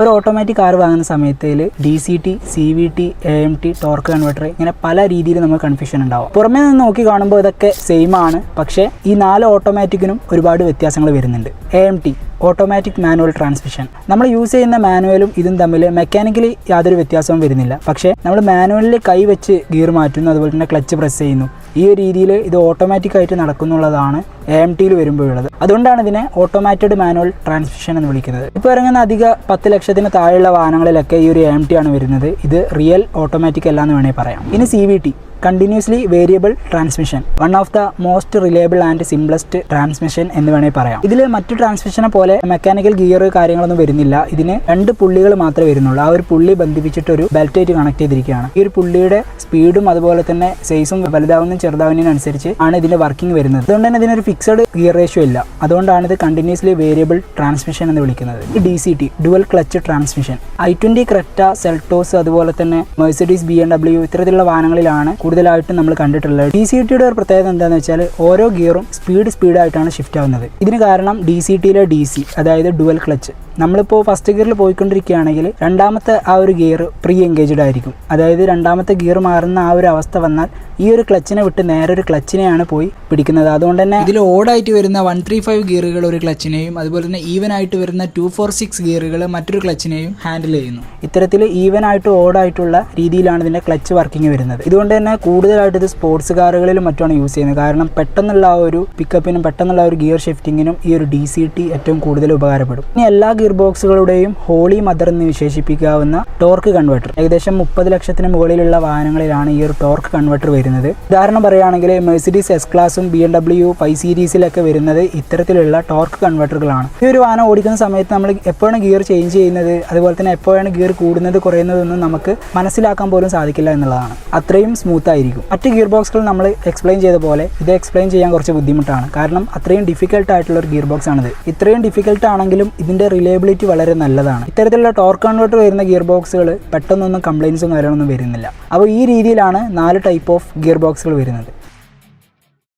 ഒരു automatic car വാങ്ങുന്ന സമയത്തിൽ D C T C V T A M T torque converter ഇങ്ങനെ പല രീതിയിൽ നമുക്ക് കൺഫ്യൂഷൻ ഉണ്ടാവും. പുറമേ നിന്ന് നോക്കി കാണുമ്പോൾ ഇതൊക്കെ സെയിം ആണ്. പക്ഷേ ഈ നാല് ഓട്ടോമാറ്റിക്കിനും ഒരുപാട് വ്യത്യാസങ്ങൾ വരുന്നുണ്ട്. A M T automatic manual transmission നമ്മൾ യൂസ് ചെയ്യുന്ന മാനുവലും ഇതും തമ്മിൽ മെക്കാനിക്കലി യാതൊരു വ്യത്യാസവും വരുന്നില്ല. പക്ഷേ നമ്മൾ മാനുവലിൽ കൈ വെച്ച് ഗിയർ മാറ്റുന്നു അതുപോലെ തന്നെ ക്ലച്ച് പ്രസ് ചെയ്യുന്നു. ഈ ഒരു രീതിയിൽ ഇത് ഓട്ടോമാറ്റിക് ആയിട്ട് നടക്കുന്നുള്ളതാണ് എ എം ടിയിൽ വരുമ്പോഴുള്ളത്. അതുകൊണ്ടാണ് ഇതിനെ ഓട്ടോമാറ്റഡ് മാനുവൽ ട്രാൻസ്മിഷൻ എന്ന് വിളിക്കുന്നത്. ഇപ്പോൾ ഇറങ്ങുന്ന അധിക പത്ത് ലക്ഷത്തിന് താഴെയുള്ള വാഹനങ്ങളിലൊക്കെ ഈ ഒരു എ എം ടി ആണ് വരുന്നത്. ഇത് റിയൽ ഓട്ടോമാറ്റിക് അല്ല എന്ന് വേണമെങ്കിൽ പറയാം. ഇനി C V T continuously variable transmission one of the most reliable and simplest transmission എന്ന് വേണമെങ്കിൽ പറയാം. ഇതിൽ മറ്റു ട്രാൻസ്മിഷനെ പോലെ മെക്കാനിക്കൽ ഗിയർ കാര്യങ്ങളൊന്നും വരുന്നില്ല. ഇതിന് രണ്ട് പുള്ളികൾ മാത്രമേ വരുന്നുള്ളൂ. ആ ഒരു പുള്ളി ബന്ധിപ്പിച്ചിട്ട് ഒരു ബെൽറ്റ് ആയിട്ട് കണക്ട് ചെയ്തിരിക്കുകയാണ്. ഈ ഒരു പുള്ളിയുടെ സ്പീഡും അതുപോലെ തന്നെ സൈസും വലുതാവുന്നതും ചെറുതാവുന്നതിനനുസരിച്ച് ആണ് ഇതിന്റെ വർക്കിംഗ് വരുന്നത്. അതുകൊണ്ട് തന്നെ ഇതിനൊരു ഫിക്സഡ് ഗിയർ റേഷ്യോ ഇല്ല. അതുകൊണ്ടാണ് ഇത് കണ്ടിന്യൂസ്ലി വേരിയബിൾ ട്രാൻസ്മിഷൻ എന്ന് വിളിക്കുന്നത്. D C T dual clutch transmission I twenty Creta Seltos അതുപോലെ തന്നെ മെഴ്സഡീസ് ബി എം ഡബ്ല്യു ഇത്തരത്തിലുള്ള വാഹനങ്ങളിലാണ് കൂടുതലായിട്ടും നമ്മൾ കണ്ടിട്ടുള്ളത്. ഡി സി ടിയുടെ ഒരു പ്രത്യേകത എന്താണെന്ന് വെച്ചാൽ ഓരോ ഗിയറും സ്പീഡ് സ്പീഡായിട്ടാണ് ഷിഫ്റ്റ് ആവുന്നത്. ഇതിന് കാരണം ഡി സി ടിയിലെ ഡി സി അതായത് ഡുവൽ ക്ലച്ച് നമ്മളിപ്പോൾ ഫസ്റ്റ് ഗിയറിൽ പോയിക്കൊണ്ടിരിക്കുകയാണെങ്കിൽ രണ്ടാമത്തെ ആ ഒരു ഗിയർ പ്രീ എൻഗേജ്ഡ് ആയിരിക്കും. അതായത് രണ്ടാമത്തെ ഗിയർ മാറുന്ന ആ ഒരു അവസ്ഥ വന്നാൽ ഈ ഒരു ക്ലച്ചിനെ വിട്ട് നേരെ ഒരു ക്ലച്ചിനെയാണ് പോയി പിടിക്കുന്നത്. അതുകൊണ്ട് തന്നെ ഇതിൽ ഓടായിട്ട് വരുന്ന വൺ ത്രീ ഫൈവ് ഗിയറുകൾ ഒരു ക്ലച്ചിനെയും അതുപോലെ തന്നെ ഈവൻ ആയിട്ട് വരുന്ന ടു ഫോർ സിക്സ് ഗിയറുകൾ മറ്റൊരു ക്ലച്ചിനെയും ഹാൻഡിൽ ചെയ്യുന്നു. ഇത്തരത്തിൽ ഈവൻ ആയിട്ട് ഓടായിട്ടുള്ള രീതിയിലാണ് ഇതിന്റെ ക്ലച്ച് വർക്കിംഗ് വരുന്നത്. ഇതുകൊണ്ട് തന്നെ കൂടുതലായിട്ട് ഇത് സ്പോർട്സ് കാറുകളിലും മറ്റുമാണ് യൂസ് ചെയ്യുന്നത്. കാരണം പെട്ടെന്നുള്ള ആ ഒരു പിക്കപ്പിനും പെട്ടെന്നുള്ള ഒരു ഗിയർ ഷിഫ്റ്റിങ്ങിനും ഈ ഒരു ഡി സി ടി ഏറ്റവും കൂടുതൽ ഉപകാരപ്പെടും. ഇനി എല്ലാ ഗിയർ ബോക്സുകളുടെയും ഹോളി മദർ എന്ന് വിശേഷിപ്പിക്കാവുന്ന ടോർക്ക് കൺവെർട്ടർ ഏകദേശം മുപ്പത് ലക്ഷത്തിന് മുകളിലുള്ള വാഹനങ്ങളിലാണ് ഈ ഒരു ടോർക്ക് കൺവെർട്ടർ വരുന്നത്. ഉദാഹരണം പറയുകയാണെങ്കിൽ മെഴ്സിഡീസ് എസ് ക്ലാസും ബി എം ഡബ്ല്യു ഫൈവ് സീരീസിലൊക്കെ വരുന്നത് ഇത്തരത്തിലുള്ള ടോർക്ക് കൺവെർട്ടറുകളാണ് ഈ ഒരു വാഹനം ഓടിക്കുന്ന സമയത്ത് നമ്മൾ എപ്പോഴാണ് ഗിയർ ചേഞ്ച് ചെയ്യുന്നത് അതുപോലെ തന്നെ എപ്പോഴാണ് ഗിയർ കൂടുന്നത് കുറയുന്നതെന്നും നമുക്ക് മനസ്സിലാക്കാൻ പോലും സാധിക്കില്ല എന്നുള്ളതാണ്. അത്രയും സ്മൂത്ത് ആയിരിക്കും. മറ്റ് ഗിയർ ബോക്സുകൾ നമ്മൾ എക്സ്പ്ലെയിൻ ചെയ്ത പോലെ ഇത് എക്സ്പ്ലെയിൻ ചെയ്യാൻ കുറച്ച് ബുദ്ധിമുട്ടാണ്. കാരണം അത്രയും ഡിഫിക്കൽട്ട് ആയിട്ടുള്ള ഒരു ഗിയർ ബോക്സ് ആണിത്. ഇത്രയും ഡിഫിക്കൽട്ട് ആണെങ്കിലും ഇതിന്റെ റിലയബിലിറ്റി വളരെ നല്ലതാണ്. ഇത്തരത്തിലുള്ള ടോർക്ക് കൺവേർട്ടർ വരുന്ന ഗിയർ ബോക്സുകൾ പെട്ടെന്നൊന്നും കംപ്ലൈൻസും കാര്യങ്ങളൊന്നും വരുന്നില്ല. അപ്പോൾ ഈ രീതിയിലാണ് നാല് ടൈപ്പ് ഓഫ് ഗിയർ ബോക്സുകൾ വരുന്നത്.